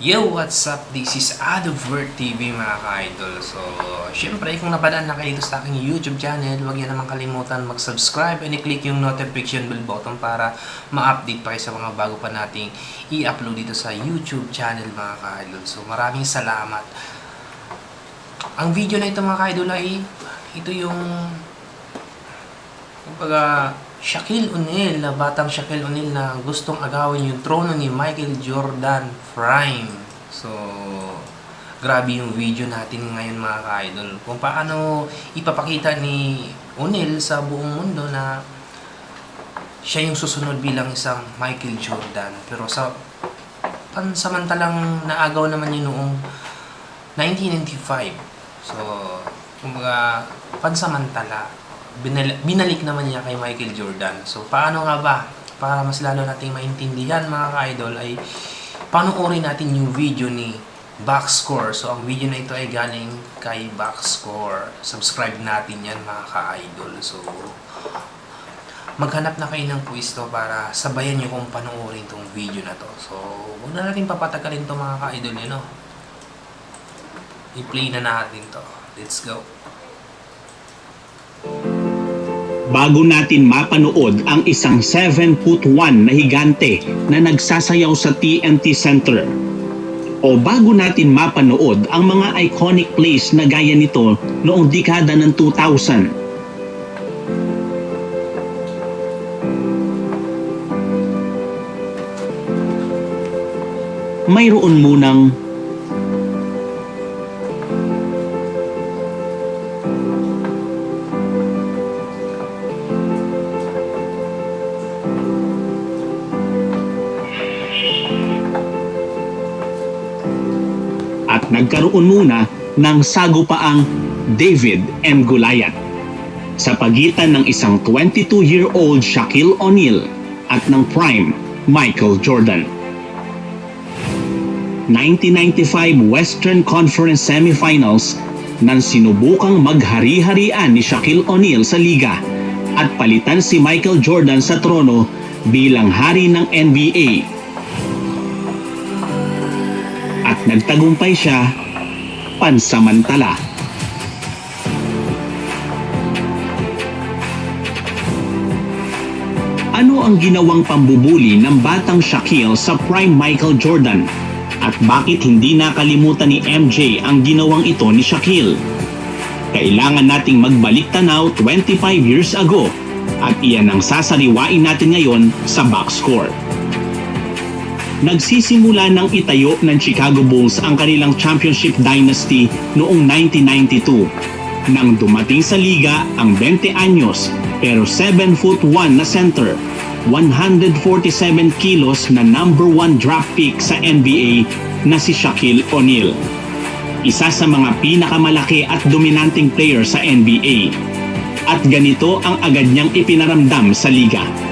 Yo, what's up? This is Adovert TV mga ka-idol. So, syempre, kung napadaan na kayo sa aking YouTube channel, huwag niyo naman kalimutan mag-subscribe and i-click yung notification bell button para ma-update pa kayo sa mga bago pa nating i-upload dito sa YouTube channel mga ka-idol. So, maraming salamat. Ang video na ito mga ka-idol ay ito yung kumbaga Shaquille O'Neal, na batang Shaquille O'Neal na gustong agawin yung trono ni Michael Jordan Prime. So, grabe yung video natin ngayon mga ka-idol. Kung paano ipapakita ni O'Neal sa buong mundo na siya yung susunod bilang isang Michael Jordan. Pero sa pansamantalang naagaw naman yun noong 1995. So, kumbaga, pansamantala binal- binalik naman niya kay Michael Jordan. So, paano nga ba? Para mas lalo nating maintindihan mga ka-idol ay panoorin natin yung video ni Backscore. So, ang video na ito ay galing kay Backscore. Subscribe natin yan mga ka-idol. So, maghanap na kayo ng pwesto para sabayan nyo kung panoorin tong video na to. So, huwag na natin papatagalin to mga ka-idol yun, no? I-play na natin to. Let's go. Bago natin mapanood ang isang 7 foot 1 na higante na nagsasayaw sa TNT Center. O bago natin mapanood ang mga iconic plays na gaya nito noong dekada ng 2000. Mayroon munang nagkaroon muna ng sagupaang David and Goliath. Sa pagitan ng isang 22-year-old Shaquille O'Neal at ng prime Michael Jordan. 1995 Western Conference Semifinals nang sinubukang maghari-harian ni Shaquille O'Neal sa liga at palitan si Michael Jordan sa trono bilang hari ng NBA nagtagumpay siya pansamantala. Ano ang ginawang pambubuli ng batang Shaquille sa prime Michael Jordan? At bakit hindi nakalimutan ni MJ ang ginawang ito ni Shaquille? Kailangan nating magbalik tanaw 25 years ago at iyan ang sasariwain natin ngayon sa box score nagsisimula ng itayo ng Chicago Bulls ang kanilang championship dynasty noong 1992. Nang dumating sa liga ang 20 anyos pero 7 foot 1 na center, 147 kilos na number 1 draft pick sa NBA na si Shaquille O'Neal. Isa sa mga pinakamalaki at dominanting player sa NBA. At ganito ang agad niyang ipinaramdam sa liga.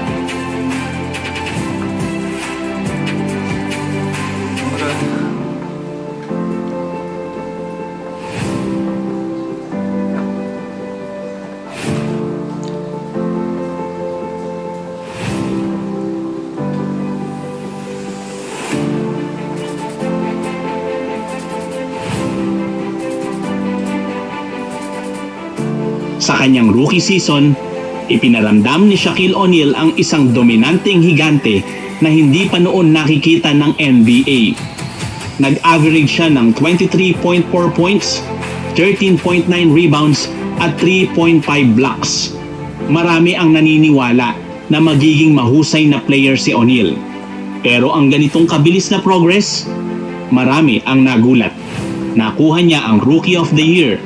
Sa kanyang rookie season, ipinaramdam ni Shaquille O'Neal ang isang dominanteng higante na hindi pa noon nakikita ng NBA. Nag-average siya ng 23.4 points, 13.9 rebounds at 3.5 blocks. Marami ang naniniwala na magiging mahusay na player si O'Neal. Pero ang ganitong kabilis na progress, marami ang nagulat. Nakuha niya ang Rookie of the Year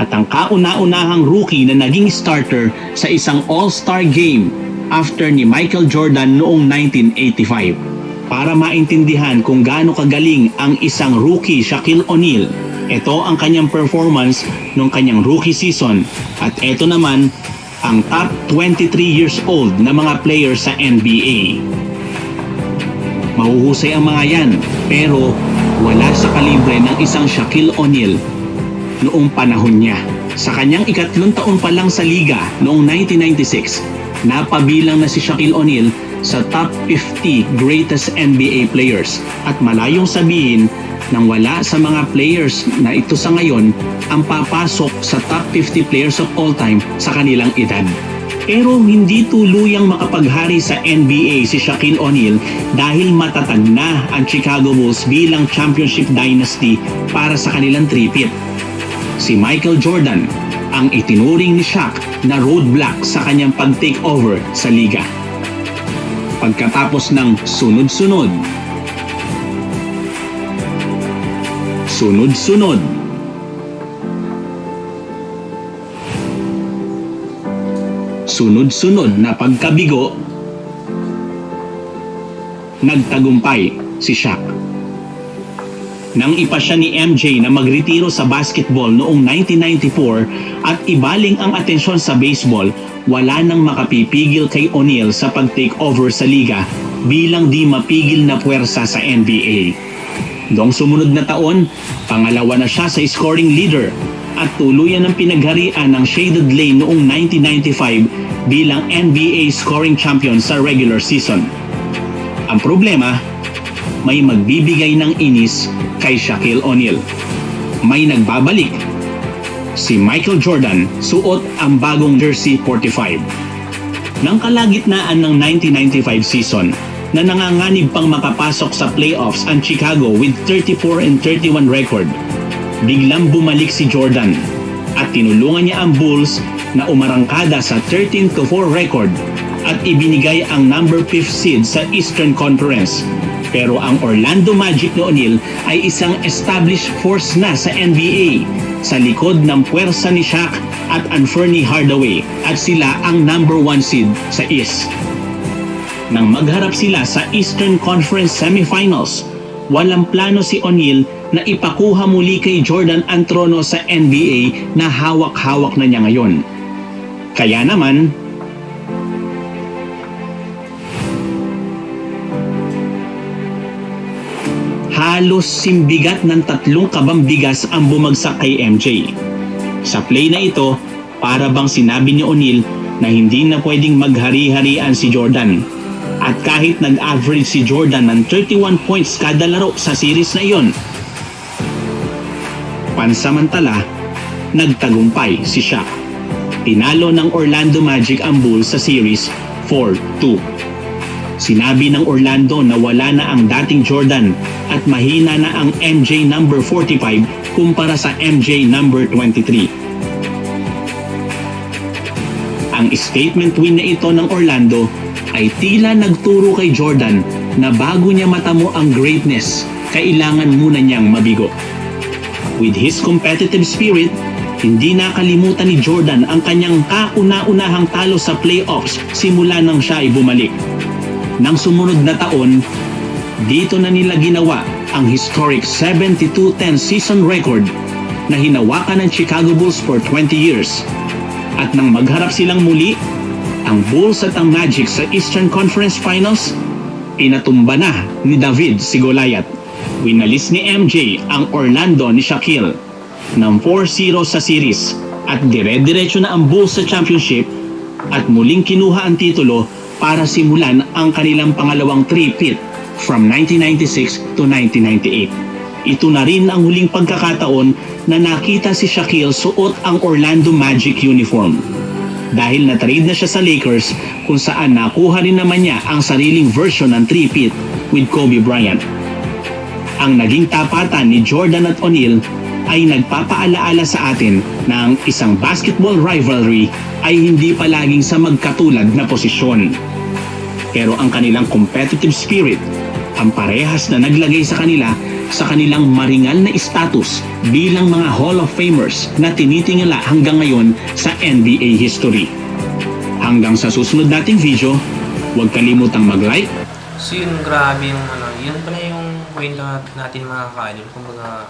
at ang kauna-unahang rookie na naging starter sa isang All-Star game after ni Michael Jordan noong 1985. Para maintindihan kung gaano kagaling ang isang rookie Shaquille O'Neal, ito ang kanyang performance nung kanyang rookie season at ito naman ang top 23 years old na mga player sa NBA. Mahuhusay ang mga yan pero wala sa kalibre ng isang Shaquille O'Neal noong panahon niya. Sa kanyang ikatlong taon pa lang sa liga noong 1996, napabilang na si Shaquille O'Neal sa top 50 greatest NBA players at malayong sabihin nang wala sa mga players na ito sa ngayon ang papasok sa top 50 players of all time sa kanilang edad. Pero hindi tuluyang makapaghari sa NBA si Shaquille O'Neal dahil matatag na ang Chicago Bulls bilang championship dynasty para sa kanilang tripit. Si Michael Jordan ang itinuring ni Shaq na roadblock sa kanyang pag-take over sa liga. Pagkatapos ng sunod-sunod, sunod-sunod, sunod-sunod na pagkabigo, nagtagumpay si Shaq. Nang ipasya ni MJ na magretiro sa basketball noong 1994 at ibaling ang atensyon sa baseball, wala nang makapipigil kay O'Neal sa pag-take over sa liga bilang di mapigil na puwersa sa NBA. Noong sumunod na taon, pangalawa na siya sa scoring leader at tuluyan ng pinagharian ng Shaded Lane noong 1995 bilang NBA scoring champion sa regular season. Ang problema, may magbibigay ng inis kay Shaquille O'Neal. May nagbabalik. Si Michael Jordan suot ang bagong jersey 45. Nang kalagitnaan ng 1995 season, na nanganganib pang makapasok sa playoffs ang Chicago with 34 and 31 record, biglang bumalik si Jordan at tinulungan niya ang Bulls na umarangkada sa 13 to 4 record at ibinigay ang number 5 seed sa Eastern Conference. Pero ang Orlando Magic ni O'Neal ay isang established force na sa NBA sa likod ng puwersa ni Shaq at Anthony Hardaway at sila ang number 1 seed sa East. Nang magharap sila sa Eastern Conference Semifinals, walang plano si O'Neal na ipakuha muli kay Jordan ang trono sa NBA na hawak-hawak na niya ngayon. Kaya naman, halos simbigat ng tatlong kabang bigas ang bumagsak kay MJ. Sa play na ito, para bang sinabi ni O'Neal na hindi na pwedeng maghari-harian si Jordan. At kahit nag-average si Jordan ng 31 points kada laro sa series na iyon, pansamantala, nagtagumpay si Shaq. Tinalo ng Orlando Magic ang Bulls sa series 4-2. Sinabi ng Orlando na wala na ang dating Jordan at mahina na ang MJ number 45 kumpara sa MJ number 23. Ang statement win na ito ng Orlando ay tila nagturo kay Jordan na bago niya matamo ang greatness, kailangan muna niyang mabigo. With his competitive spirit, hindi nakalimutan ni Jordan ang kanyang kauna-unahang talo sa playoffs simula nang siya ay bumalik. Nang sumunod na taon, dito na nila ginawa ang historic 72-10 season record na hinawakan ng Chicago Bulls for 20 years. At nang magharap silang muli, ang Bulls at ang Magic sa Eastern Conference Finals, pinatumba na ni David si Goliath. Winalis ni MJ ang Orlando ni Shaquille ng 4-0 sa series at dire-diretso na ang Bulls sa championship at muling kinuha ang titulo para simulan ang kanilang pangalawang three-peat from 1996 to 1998. Ito na rin ang huling pagkakataon na nakita si Shaquille suot ang Orlando Magic uniform. Dahil na-trade na siya sa Lakers kung saan nakuha rin naman niya ang sariling version ng three-peat with Kobe Bryant. Ang naging tapatan ni Jordan at O'Neal ay nagpapaalaala sa atin na ang isang basketball rivalry ay hindi palaging sa magkatulad na posisyon. Pero ang kanilang competitive spirit ang parehas na naglagay sa kanila sa kanilang maringal na status bilang mga Hall of Famers na tinitingala hanggang ngayon sa NBA history. Hanggang sa susunod nating video, huwag kalimutang mag-like, So yun, grabe yung ano, yun pala yung nat- natin mga ka-idol. Kumbaga,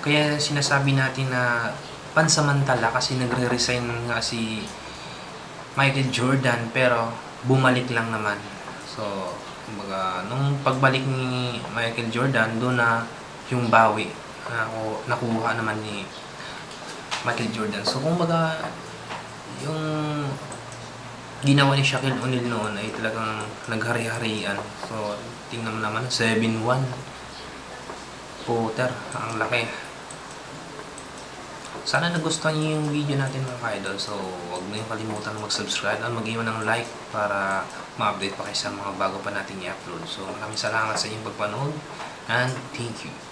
kaya sinasabi natin na pansamantala kasi nagre-resign nga si Michael Jordan pero bumalik lang naman. So, kumbaga, nung pagbalik ni Michael Jordan, doon na yung bawi na naku- nakuha naman ni Michael Jordan. So, kumbaga, yung ginawa ni Shaquille O'Neal noon ay talagang naghari-harian. So, tingnan mo naman, 7-1. Puter, ang laki. Sana nagustuhan niyo yung video natin mga ka-idol. So, huwag mo yung kalimutan mag-subscribe at mag-iwan ng like para ma-update pa kayo sa mga bago pa natin i-upload. So, maraming salamat sa inyong pagpanood and thank you.